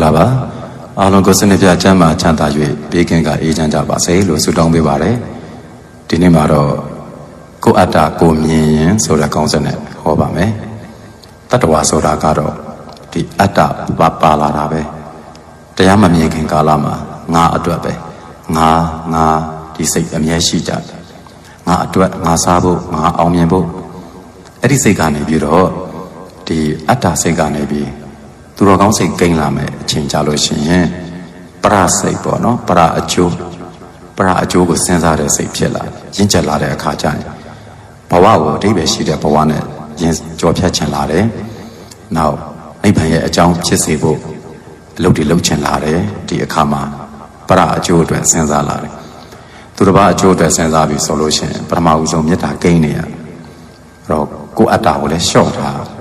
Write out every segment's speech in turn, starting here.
္ဂလာပါအားလုံးကိုစနစ်ပြချမ်းသာချမ်းသာ၍ဘေးကင်းကအေးချမ်းကြပါစေလို့ဆုတောင်းပေးပါရစေဒီနေ့မှာတော့ကိုယ်အတ္တကိုမြင်ရင်ဆိုတဲ့ကောင်းစက်နဲ့ဟောပါမယ်တတ္တဝါဆိုတာကတော့ဒီအတ္တပါပါလာတာပဲတရားမမြင်ခင်ကာလမှာငါအတွက်ပဲငါငါဒီစိတ်အမြဲရှိကြတယ်ငါအတွက်ငါစားဖို့ငါအောင်မြင်ဖို့အဲ့ဒီစိတ်ကနေပြီးတော့ဒီအတ္တစိတ်ကနေပြီး သူတော်ကောင်းစိတ်ကိန်းလာမယ်အချိန်ကြလို့ရှိရင်ပရစိတ်ပေါ့နော်ပရအကျိုးပရအကျိုးကိုစဉ်းစားတဲ့စိတ်ဖြစ်လာရင့်ကျက်လာတဲ့အခါကျရင်ဘဝကိုအတိပ္ပယ်ရှိတဲ့ဘဝနဲ့ရင်ကြော်ဖြတ်ချင်လာတယ်။နောက်နိဗ္ဗာန်ရဲ့အကြောင်းဖြစ်စေဖို့အလုပ်တွေလုပ်ချင်လာတယ်ဒီအခါမှာပရအကျိုးအတွက်စဉ်းစားလာတယ်။သူတစ်ပါးအကျိုးအတွက်စဉ်းစားပြီးဆိုလို့ရှိရင်ပထမဦးဆုံးမေတ္တာကိန်းနေရအဲ့တော့ကိုယ်အတ္တကိုလည်းလျှော့ထား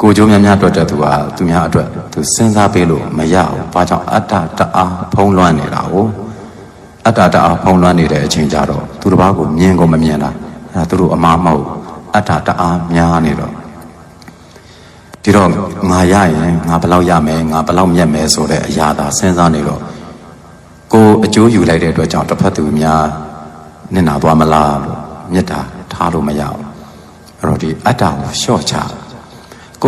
ကိုကြိုးများများအတွက်တဲ့သူဟာသူများအတွက်သူစဉ်းစားပေးလို့မရဘူး။ဘာကြောင့်အတ္တတအားဖုံးလွှမ်းနေတာကိုအတ္တတအားဖုံးလွှမ်းနေတဲ့အချိန်ကြတော့သူတစ်ပါးကိုမြင်ကိုမမြင်တာအဲဒါသူတို့အမှားမဟုတ်အတ္တတအားများနေတော့ဒီတော့ငါရရင်ငါဘယ်လောက်ရမယ်ငါဘယ်လောက်မြတ်မယ်ဆိုတဲ့အရာသာစဉ်းစားနေတော့ကိုအကျိုးယူလိုက်တဲ့အတွက်ကြောင့်တစ်ဖက်သူများနစ်နာသွားမလားလို့မေတ္တာထားလို့မရဘူးအဲ့တော့ဒီအတ္တကိုလျှော့ချကိုယ့်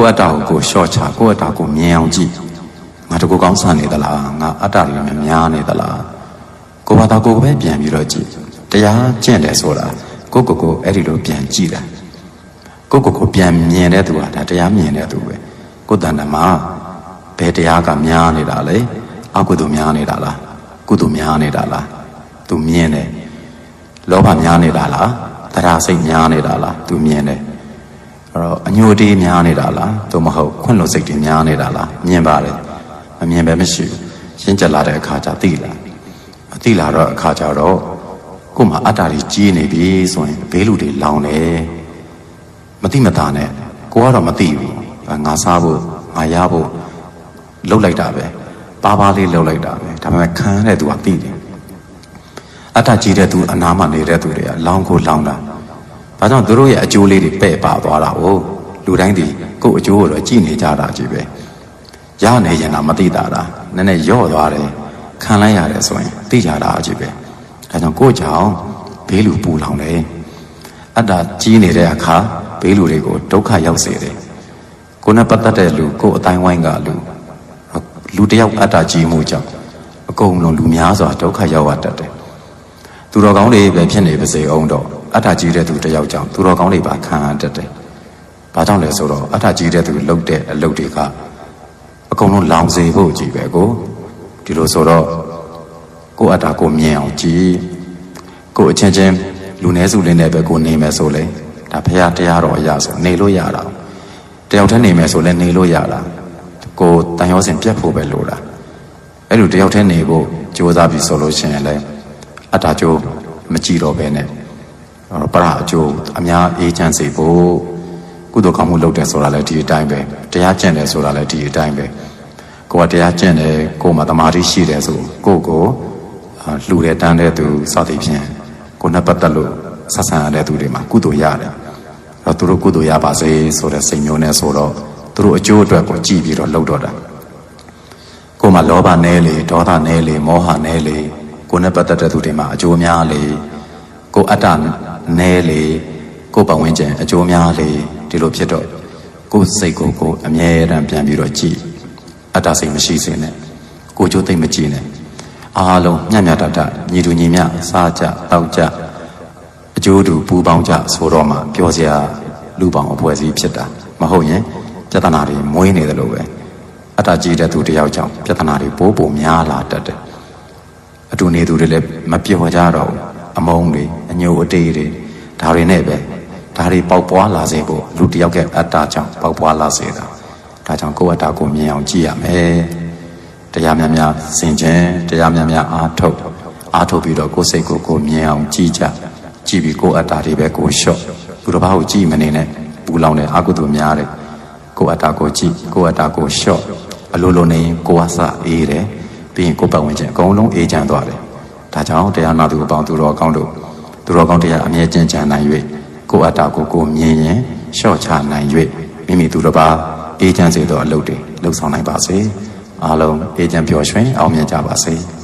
အတ္တကိုကိုလျှော့ချကိုယ့်အတ္တကိုမြင်အောင်ကြည့်ငါတကူကောင်းဆန်နေသလားငါအတ္တတွေများများနေသလားကိုယ်ဘာသာကိုယ်ပဲပြန်ပြီးတော့ကြည့်တရားကျင့်တယ်ဆိုတာကိုယ့်ကိုယ်ကိုအဲ့ဒီလိုပြန်ကြည့်တာကိုယ့်ကိုယ်ကိုပြန်မြင်တဲ့သူဟာဒါတရားမြင်တဲ့သူပဲကိုယ်တဏ္ဍမှာဘယ်တရားကများနေတာလဲအကုသိုလ်များနေတာလားကုသိုလ်များနေတာလားသူမြင်တယ်လောဘများနေတာလားတရားစိတ်များနေတာလားသူမြင်တယ် အဲ့တော့အညိုတေးများနေတာလားသို့မဟုတ်ခွင့်လို့စိတ်တွေများနေတာလားမြင်ပါတယ်မမြင်ပဲမရှိဘူးရှင်းကြလာတဲ့အခါကျသိလာအသိလာတော့အခါကျတော့ကို့မှာအတ္တတွေကြီးနေပြီဆိုရင်ဘေးလူတွေလောင်တယ်မသိမသာနဲ့ကိုကတော့မသိဘူးငါစားဖို့ငါရဖို့လှုပ်လိုက်တာပဲပါပါလေးလှုပ်လိုက်တာပဲဒါပေမဲ့ခံရတဲ့သူကသိတယ်အတ္တကြီးတဲ့သူအနားမှာနေတဲ့သူတွေကလောင်ကိုလောင်တာ ဒါကြောင့်သူတို့ရဲ့အကျိုးလေးတွေပဲ့ပါသွားတာဟုတ်လူတိုင်းဒီကို့အကျိုးကိုတော့ကြည်နေကြတာကြီးပဲရနေရင်တော့မသိတာလားနည်းနည်းယော့သွားတယ်ခံလိုက်ရတယ်ဆိုရင်သိကြတာကြီးပဲဒါကြောင့်ကို့ကြောင့်ဘေးလူပူလောင်တယ်အတ္တကြီးနေတဲ့အခါဘေးလူတွေကိုဒုက္ခရောက်စေတယ်ကိုယ်နဲ့ပတ်သက်တဲ့လူကိုယ်အတိုင်းဝိုင်းကလူလူတယောက်အတ္တကြီးမှုကြောင့်အကုန်လုံးလူများစွာဒုက္ခရောက်ရတတ်တယ်သူတော်ကောင်းတွေပဲဖြစ်နေပါစေအောင်တော့ အတ္တကြီးတဲ့သူတယောက်ကြောင့်သူတော်ကောင်းတွေပါခံရတတ်တယ်ဘာကြောင့်လဲဆိုတော့အတ္တကြီးတဲ့သူလှုပ်တဲ့အလုပ်တွေကအကုန်လုံးလောင်စေဖို့ကြီးပဲကိုဒီလိုဆိုတော့ကိုယ်အတ္တကိုမြင်အောင်ကြည်ကိုယ်အချင်းချင်းလူနည်းစုလေးနဲ့ပဲကိုနေမယ်ဆိုလေဒါဖရာတရားတော်အရာဆိုနေလို့ရတာတယောက်တည်းနေမယ်ဆိုလဲနေလို့ရတာကိုတန်ရောစင်ပြတ်ဖို့ပဲလိုတာအဲ့လိုတယောက်တည်းနေဖို့ကြိုးစားပြီးဆိုလို့ရှိရင်လည်းအတ္တကျိုးမကြည့်တော့ဘဲနဲ့ ပရအကျိုးအများအေးချမ်းစေဖို့ကုသိုလ်ကောင်းမှုလုပ်တယ်ဆိုတာလည်းဒီအတိုင်းပဲတရားကျင့်တယ်ဆိုတာလည်းဒီအတိုင်းပဲကိုကတရားကျင့်တယ်ကိုမှတမာတိရှိတယ်ဆိုကိုကိုလှူတယ်တန်းတဲ့သူစသည်ဖြင့်ကိုနဲ့ပတ်သက်လို့ဆက်ဆံရတဲ့သူတွေမှာကုသိုလ်ရတယ်တော့သူတို့ကုသိုလ်ရပါစေဆိုတဲ့စိတ်မျိုးနဲ့ဆိုတော့သူတို့အကျိုးအတွက်ကိုကြည်ပြီးတော့လှုပ်တော့တာကိုမှလောဘနဲလေဒေါသနဲလေမောဟနဲလေကိုနဲ့ပတ်သက်တဲ့သူတွေမှာအကျိုးများလေကိုအတ္တ နဲလေကိုပတ်ဝန်းကျင်အကျိုးများလေဒီလိုဖြစ်တော့ကိုစိတ်ကိုကိုအမြဲတမ်းပြန်ပြီးတော့ကြည်အတ္တစိတ်မရှိစေနဲ့ကိုကျိုးသိမ့်မကြည့်နဲ့အားလုံးညံ့ညံ့တတ်တညီတူညီမျှစားကြတောက်ကြအကျိုးတူပူပေါင်းကြဆိုတော့မှပြောစရာလူပေါင်းအဖွဲ့အစည်းဖြစ်တာမဟုတ်ရင်ပြဿနာတွေမွေးနေတယ်လို့ပဲအတ္တကြီးတဲ့သူတယောက်ကြောင့်ပြဿနာတွေပိုးပိုများလာတတ်တယ်အတူနေသူတွေလည်းမပြောကြတော့ဘူး အမုန်းတွေအညိုအတေးတွေဒါတွေနဲ့ပဲဒါတွေပေါက်ပွားလာစေဖို့လူတယောက်ရဲ့အတ္တကြောင့်ပေါက်ပွားလာစေတာဒါကြောင့်ကိုယ့်အတ္တကိုမြင်အောင်ကြည့်ရမယ်တရားများများစင်ခြင်းတရားများများအားထုတ်အားထုတ်ပြီးတော့ကိုယ်စိတ်ကိုကိုမြင်အောင်ကြည့်ကြကြည့်ပြီးကိုယ့်အတ္တတွေပဲကိုလျှော့သူတစ်ပါးကိုကြည့်မနေနဲ့ပူလောင်တဲ့အကုသိုလ်များတယ်ကိုယ့်အတ္တကိုကြည့်ကိုယ့်အတ္တကိုလျှော့အလိုလိုနေကိုယ်အစအေးတယ်ပြီးရင်ကိုယ်ပတ်ဝန်းကျင်အကုန်လုံးအေးချမ်းသွားတယ် ဒါကြောင့်တရားနာသူအပေါင်းသူတော်ကောင်းတို့သူတော်ကောင်းတရားအမြဲကျင့်ကြံနိုင်၍ကိုယ်အတ္တကိုကိုမြင်ရင်လျှော့ချနိုင်၍မိမိသူတစ်ပါးအေးချမ်းစေသောအလုပ်တွေလှုပ်ဆောင်နိုင်ပါစေအားလုံးအေးချမ်းပျော်ရွှင်အောင်မြင်ကြပါစေ။